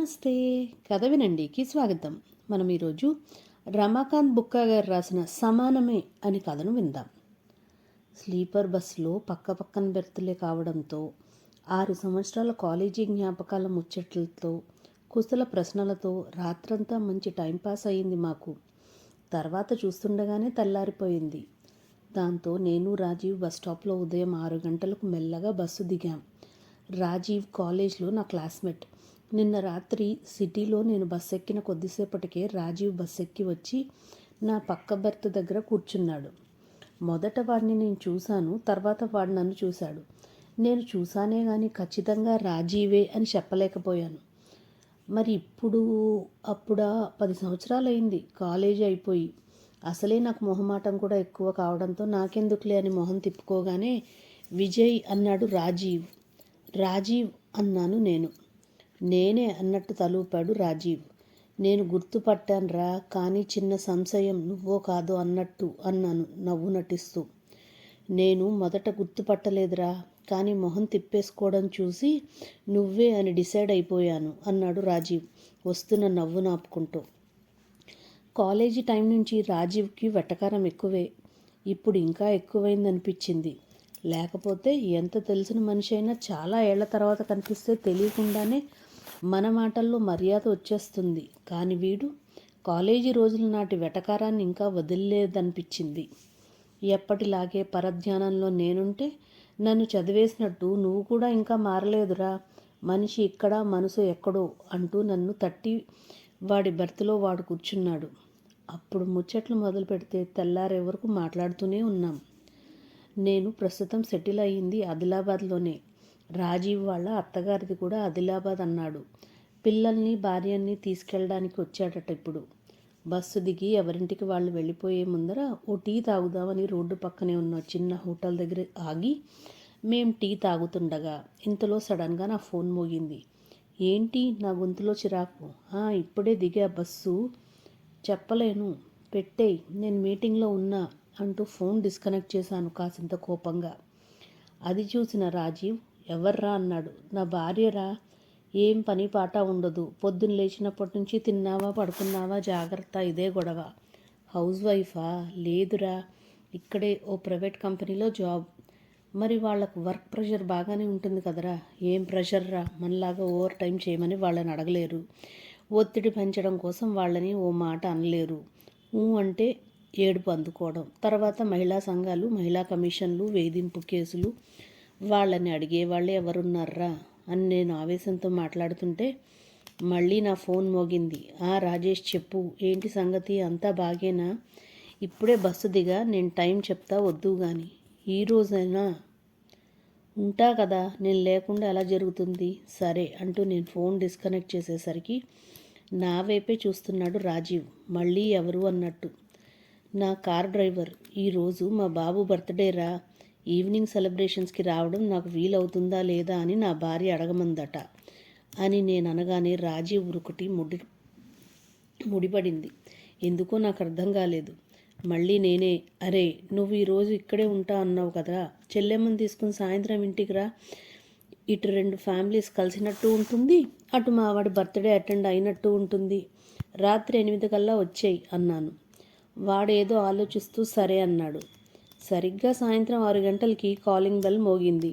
నమస్తే. కథ వినండికి స్వాగతం. మనం ఈరోజు రమాకాంత్ బుక్కా గారు రాసిన సమానమే అని కథను విందాం. స్లీపర్ బస్సులో పక్క పక్కన బెర్తులే కావడంతో ఆరు సంవత్సరాల కాలేజీ జ్ఞాపకాల ముచ్చట్లతో కుశల ప్రశ్నలతో రాత్రంతా మంచి టైంపాస్ అయింది మాకు. తర్వాత చూస్తుండగానే తెల్లారిపోయింది. దాంతో నేను రాజీవ్ బస్ స్టాప్లో ఉదయం ఆరు గంటలకు మెల్లగా బస్సు దిగాం. రాజీవ్ కాలేజ్లో నా క్లాస్మేట్. నిన్న రాత్రి సిటీలో నేను బస్ ఎక్కిన కొద్దిసేపటికే రాజీవ్ బస్ ఎక్కి వచ్చి నా పక్క బెర్త్ దగ్గర కూర్చున్నాడు. మొదట వాడిని నేను చూశాను తర్వాత వాడు నన్ను చూశాడు. నేను చూశానే కానీ ఖచ్చితంగా రాజీవే అని చెప్పలేకపోయాను. మరి ఇప్పుడు అప్పుడా? పది సంవత్సరాలు అయింది కాలేజీ అయిపోయి. అసలే నాకు మొహమాటం కూడా ఎక్కువ కావడంతో నాకెందుకులే అని మొహం తిప్పుకోగానే విజయ్ అన్నాడు రాజీవ్. రాజీవ్ అన్నాను నేను. నేనే అన్నట్టు తలూపాడు రాజీవ్. నేను గుర్తుపట్టానురా కానీ చిన్న సంశయం నువ్వో కాదో అన్నట్టు అన్నాను నవ్వు నటిస్తూ. నేను మొదట గుర్తుపట్టలేదురా కానీ మొహం తిప్పేసుకోవడం చూసి నువ్వే అని డిసైడ్ అయిపోయాను అన్నాడు రాజీవ్ వస్తున్న నవ్వు నాపుకుంటూ. కాలేజీ టైం నుంచి రాజీవ్కి వెటకారం ఎక్కువే ఇప్పుడు ఇంకా ఎక్కువైందనిపించింది. లేకపోతే ఎంత తెలిసిన మనిషి అయినా చాలా ఏళ్ళ తర్వాత కనిపిస్తే తెలియకుండానే మన మాటల్లో మర్యాద వచ్చేస్తుంది. కానీ వీడు కాలేజీ రోజుల నాటి వెటకారాన్ని ఇంకా వదిలేదనిపించింది. ఎప్పటిలాగే పరధ్యానంలో నేనుంటే నన్ను చదివేసినట్టు నువ్వు కూడా ఇంకా మారలేదురా. మనిషి ఇక్కడ మనసు ఎక్కడో అంటూ నన్ను తట్టి వాడి బర్త్లో వాడు కూర్చున్నాడు. అప్పుడు ముచ్చట్లు మొదలు పెడితే తెల్లారే వరకు మాట్లాడుతూనే ఉన్నాం. నేను ప్రస్తుతం సెటిల్ అయ్యింది ఆదిలాబాద్లోనే. రాజీవ్ వాళ్ళ అత్తగారిది కూడా ఆదిలాబాద్ అన్నాడు. పిల్లల్ని భార్యని తీసుకెళ్ళడానికి వచ్చాడట ఇప్పుడు. బస్సు దిగి ఎవరింటికి వాళ్ళు వెళ్ళిపోయే ముందర ఓ టీ తాగుదామని రోడ్డు పక్కనే ఉన్న చిన్న హోటల్ దగ్గర ఆగి మేం టీ తాగుతుండగా ఇంతలో సడన్గా నా ఫోన్ మోగింది. ఏంటి? నా గొంతులో చిరాకు. ఇప్పుడే దిగా బస్సు. చెప్పలేను. పెట్టేయి. నేను మీటింగ్లో ఉన్నా అంటూ ఫోన్ డిస్కనెక్ట్ చేశాను కాసింత కోపంగా. అది చూసిన రాజీవ్ ఎవర్రా అన్నాడు. నా భార్యరా ఏం పని పాట ఉండదు. పొద్దున్న లేచినప్పటి నుంచి తిన్నావా పడుకున్నావా జాగ్రత్త ఇదే గొడవ. హౌస్ వైఫా? లేదురా. ఇక్కడే ఓ ప్రైవేట్ కంపెనీలో జాబ్. మరి వాళ్ళకు వర్క్ ప్రెషర్ బాగానే ఉంటుంది కదరా. ఏం ప్రెషర్ రా మనలాగా ఓవర్ టైం చేయమని వాళ్ళని అడగలేరు. ఒత్తిడి పెంచడం కోసం వాళ్ళని ఓ మాట అనలేరు. ఊ అంటే ఏడుపు అందుకోవడం. తర్వాత మహిళా సంఘాలు మహిళా కమిషన్లు వేధింపు కేసులు వాళ్ళని అడిగే వాళ్ళు ఎవరున్నారా అని నేను ఆవేశంతో మాట్లాడుతుంటే మళ్ళీ నా ఫోన్ మోగింది. ఆ రాజేష్ చెప్పు ఏంటి సంగతి? అంతా బాగేనా? ఇప్పుడే బస్సు దిగా నేను టైం చెప్తా వద్దు కానీ ఈ రోజైనా ఉంటా కదా నేను లేకుండా ఎలా జరుగుతుంది? సరే అంటూ నేను ఫోన్ డిస్కనెక్ట్ చేసేసరికి నా వైపే చూస్తున్నాడు రాజీవ్. మళ్ళీ ఎవరు అన్నట్టు? నా కార్ డ్రైవర్. ఈరోజు మా బాబు బర్త్డే రా ఈవినింగ్ సెలబ్రేషన్స్కి రావడం నాకు వీలవుతుందా లేదా అని నా భార్య అడగమందట. అని నేను అనగానే రాజీవ్ ఉరుకుటి ముడి ముడిపడింది. ఎందుకో నాకు అర్థం కాలేదు. మళ్ళీ నేనే అరే నువ్వు ఈరోజు ఇక్కడే ఉంటా అన్నావు కదా చెల్లెమ్మని తీసుకుని సాయంత్రం ఇంటికి రా. ఇటు రెండు ఫ్యామిలీస్ కలిసినట్టు ఉంటుంది అటు మా వాడి బర్త్డే అటెండ్ అయినట్టు ఉంటుంది. రాత్రి ఎనిమిది కల్లా వచ్చేయి అన్నాను. వాడేదో ఆలోచిస్తూ సరే అన్నాడు. సరిగ్గా సాయంత్రం ఆరు గంటలకి కాలింగ్ బెల్ మోగింది.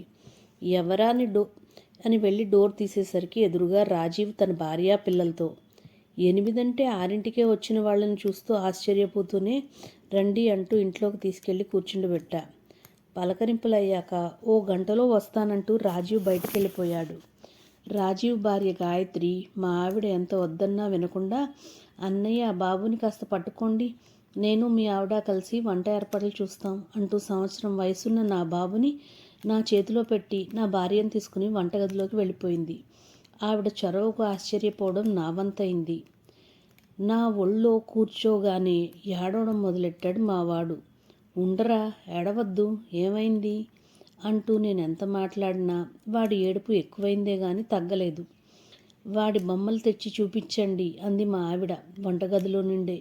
ఎవరా అని డో అని వెళ్ళి డోర్ తీసేసరికి ఎదురుగా రాజీవ్ తన భార్య పిల్లలతో. ఎనిమిదంటే ఆరింటికే వచ్చిన వాళ్ళని చూస్తూ ఆశ్చర్యపోతూనే రండి అంటూ ఇంట్లోకి తీసుకెళ్ళి కూర్చుండబెట్టా. పలకరింపులయ్యాక ఓ గంటలో వస్తానంటూ రాజీవ్ బయటికి వెళ్ళిపోయాడు రాజీవ్ భార్య గాయత్రి మా ఆవిడ ఎంత వద్దన్నా వినకుండా అన్నయ్య ఆ బాబుని కాస్త పట్టుకోండి. నేను మీ ఆవిడ కలిసి వంట ఏర్పాట్లు చూస్తాం అంటూ సంవత్సరం వయసున్న నా బాబుని నా చేతిలో పెట్టి నా భార్యను తీసుకుని వంటగదిలోకి వెళ్ళిపోయింది. ఆవిడ చొరవకు ఆశ్చర్యపోవడం నా వంతైంది నా ఒళ్ళో కూర్చోగానే ఏడవడం మొదలెట్టాడు మావాడు ఉండరా ఏడవద్దు ఏమైంది? అంటూ నేను ఎంత మాట్లాడినా వాడి ఏడుపు ఎక్కువైందే గాని తగ్గలేదు. వాడి బొమ్మలు తెచ్చి చూపించండి అంది మా ఆవిడ వంటగదిలో నుండే.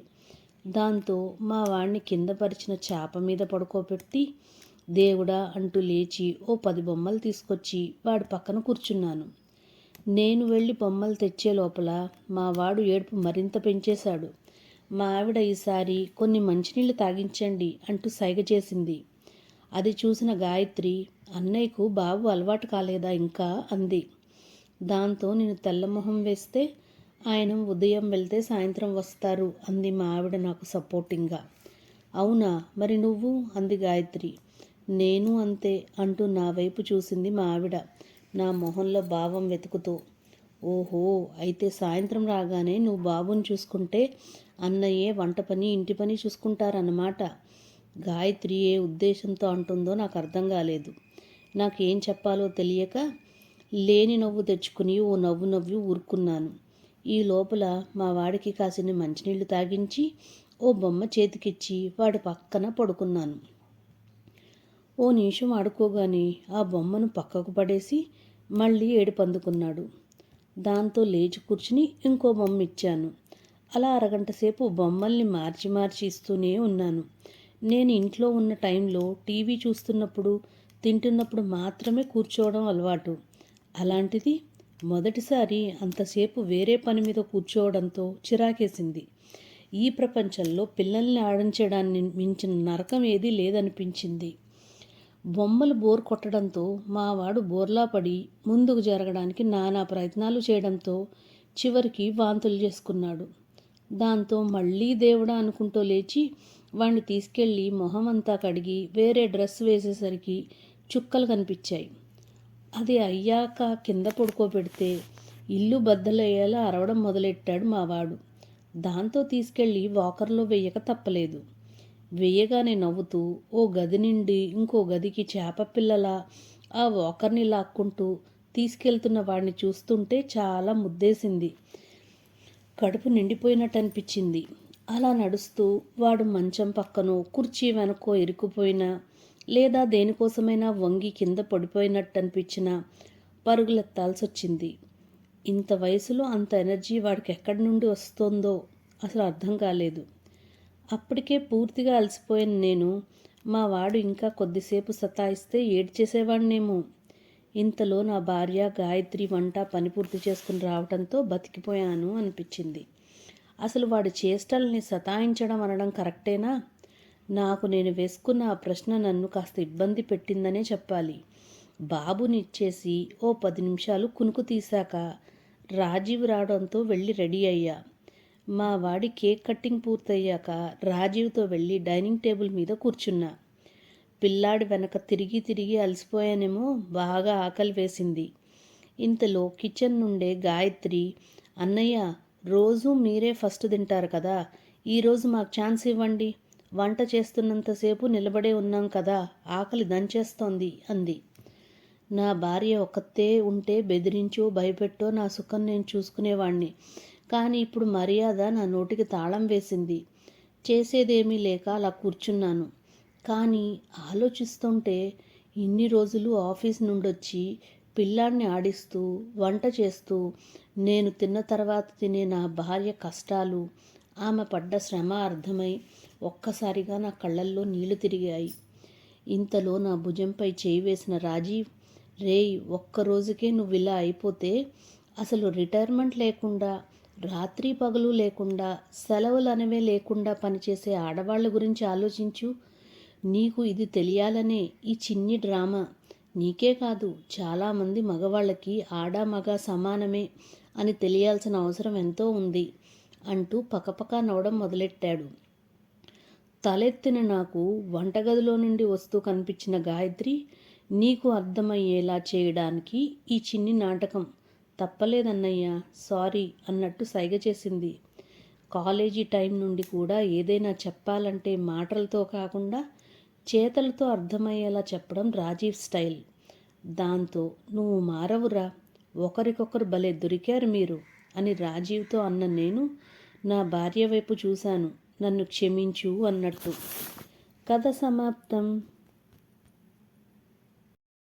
దాంతో మా వాణ్ణి కిందపరిచిన చేప మీద పడుకోబెట్టి దేవుడా అంటూ లేచి ఓ పది బొమ్మలు తీసుకొచ్చి వాడి పక్కన కూర్చున్నాను. నేను వెళ్ళి బొమ్మలు తెచ్చే లోపల మా వాడు ఏడుపు మరింత పెంచేశాడు. మా ఆవిడ ఈసారి కొన్ని మంచినీళ్ళు తాగించండి అంటూ సైగ చేసింది. అది చూసిన గాయత్రి అన్నయ్యకు బాబు అలవాటు కాలేదా ఇంకా? అంది. దాంతో నేను తెల్లమొహం వేస్తే ఆయన ఉదయం వెళ్తే సాయంత్రం వస్తారు అంది మా ఆవిడ నాకు సపోర్టింగ్గా. అవునా? మరి నువ్వు? అంది గాయత్రి. నేను అంతే అంటూ నా వైపు చూసింది మా ఆవిడ నా మొహంలో భావం వెతుకుతూ. ఓహో అయితే సాయంత్రం రాగానే నువ్వు బాబుని చూసుకుంటే అన్నయ్యే వంట పని ఇంటి పని చూసుకుంటారన్నమాట. గాయత్రి ఏ ఉద్దేశంతో అంటుందో నాకు అర్థం కాలేదు. నాకేం చెప్పాలో తెలియక లేని నవ్వు తెచ్చుకుని ఓ నవ్వు నవ్వి ఊరుకున్నాను. ఈ లోపల మా వాడికి కాసిన మంచినీళ్ళు తాగించి ఓ బొమ్మ చేతికిచ్చి వాడి పక్కన పడుకున్నాను. ఓ నిమిషం ఆడుకోగానే ఆ బొమ్మను పక్కకు పడేసి మళ్ళీ ఏడుపందుకున్నాడు దాంతో లేచి కూర్చుని ఇంకో బొమ్మ ఇచ్చాను. అలా అరగంట సేపు బొమ్మల్ని మార్చి మార్చి ఇస్తూనే ఉన్నాను. నేను ఇంట్లో ఉన్న టైంలో టీవీ చూస్తున్నప్పుడు తింటున్నప్పుడు మాత్రమే కూర్చోవడం అలవాటు. అలాంటిది మొదటిసారి అంతసేపు వేరే పని మీద కూర్చోవడంతో చిరాకేసింది. ఈ ప్రపంచంలో పిల్లల్ని ఆడించడాన్ని మించిన నరకం ఏదీ లేదనిపించింది. బొమ్మలు బోర్ కొట్టడంతో మావాడు బోర్లా పడి ముందుకు జరగడానికి నానా ప్రయత్నాలు చేయడంతో చివరికి వాంతులు చేసుకున్నాడు. దాంతో మళ్ళీ దేవుడా అనుకుంటూ లేచి వాణ్ణి తీసుకెళ్ళి మొహం అంతా కడిగి వేరే డ్రెస్ వేసేసరికి చుక్కలు కనిపించాయి. అది అయ్యాక కింద పడుకోబెడితే ఇల్లు బద్దలయ్యేలా అరవడం మొదలెట్టాడు మావాడు. దాంతో తీసుకెళ్ళి వాకర్లో వెయ్యక తప్పలేదు. వెయ్యగానే నవ్వుతూ ఓ గది నుండి ఇంకో గదికి చేప పిల్లల ఆ వాకర్ని లాక్కుంటూ తీసుకెళ్తున్న వాడిని చూస్తుంటే చాలా ముద్దేసింది. కడుపు నిండిపోయినట్టు అనిపించింది అలా నడుస్తూ వాడు మంచం పక్కనో కుర్చీ వెనకో ఇరుక్కుపోయినా లేదా దేనికోసమైనా వంగి కింద పడిపోయినట్టు అనిపించినా పరుగులెత్తాల్సి వచ్చింది ఇంత వయసులో అంత ఎనర్జీ వాడికి ఎక్కడి నుండి వస్తుందో అసలు అర్థం కాలేదు. అప్పటికే పూర్తిగా అలసిపోయిన నేను మా వాడు ఇంకా కొద్దిసేపు సతాయిస్తే ఏడ్చేసేవాడినేమో. ఇంతలో నా భార్య గాయత్రి వంట పని పూర్తి చేసుకుని రావడంతో బతికిపోయాను అనిపించింది. అసలు వాడి చేష్టల్ని సతాయించడం అనడం కరెక్టేనా? నాకు నేను వేసుకున్న ఆ ప్రశ్న నన్ను కాస్త ఇబ్బంది పెట్టిందనే చెప్పాలి. బాబుని ఇచ్చేసి ఓ పది నిమిషాలు కునుకు తీశాక రాజీవ్ రావడంతో వెళ్ళి రెడీ అయ్యా. మా వాడి కేక్ కట్టింగ్ పూర్తయ్యాక రాజీవ్తో వెళ్ళి డైనింగ్ టేబుల్ మీద కూర్చున్నా. పిల్లాడి వెనక తిరిగి తిరిగి అలసిపోయానేమో బాగా ఆకలి వేసింది. ఇంతలో కిచెన్ నుండే గాయత్రి అన్నయ్య రోజు మీరే ఫస్ట్ తింటారు కదా ఈరోజు మాకు ఛాన్స్ ఇవ్వండి. వంట చేస్తున్నంతసేపు నిలబడే ఉన్నాం కదా ఆకలి దంచేస్తోంది అంది. నా భార్య ఒక్కతే ఉంటే బెదిరించో భయపెట్టో నా సుఖం నేను చూసుకునేవాణ్ణి. కానీ ఇప్పుడు మర్యాద నా నోటికి తాళం వేసింది. చేసేదేమీ లేక అలా కూర్చున్నాను. కానీ ఆలోచిస్తుంటే ఇన్ని రోజులు ఆఫీస్ నుండొచ్చి పిల్లాడిని ఆడిస్తూ వంట చేస్తూ నేను తిన్న తర్వాత తినే నా భార్య కష్టాలు ఆమె పడ్డ శ్రమ అర్థమై ఒక్కసారిగా నా కళ్ళల్లో నీళ్ళు తిరిగాయి. ఇంతలో నా భుజంపై చేయి వేసిన రాజీవ్ రేయ్ ఒక్క రోజుకే నువ్వు ఇలా అయిపోతే అసలు రిటైర్మెంట్ లేకుండా రాత్రి పగలు లేకుండా సెలవులు అనేవే లేకుండా పనిచేసే ఆడవాళ్ళ గురించి ఆలోచించు. నీకు ఇది తెలియాలనే ఈ చిన్ని డ్రామా నీకే కాదు చాలామంది మగవాళ్ళకి ఆడ మగ సమానమే అని తెలియాల్సిన అవసరం ఎంతో ఉంది అంటూ పకపక నవ్వడం మొదలెట్టాడు. తలెత్తిన నాకు వంటగదిలో నుండి వస్తూ కనిపించిన గాయత్రి నీకు అర్థమయ్యేలా చేయడానికి ఈ చిన్ని నాటకం తప్పలేదన్నయ్యా సారీ అన్నట్టు సైగ చేసింది. కాలేజీ టైం నుండి కూడా ఏదైనా చెప్పాలంటే మాటలతో కాకుండా చేతలతో అర్థమయ్యేలా చెప్పడం రాజీవ్ స్టైల్. దాంతో నువ్వు మారవురా ఒకరికొకరు భలే దొరికారు మీరు అని రాజీవ్తో అన్న నేను నా భార్య వైపు చూశాను. నన్ను క్షమించు అన్నట్టు. కథ సమాప్తం.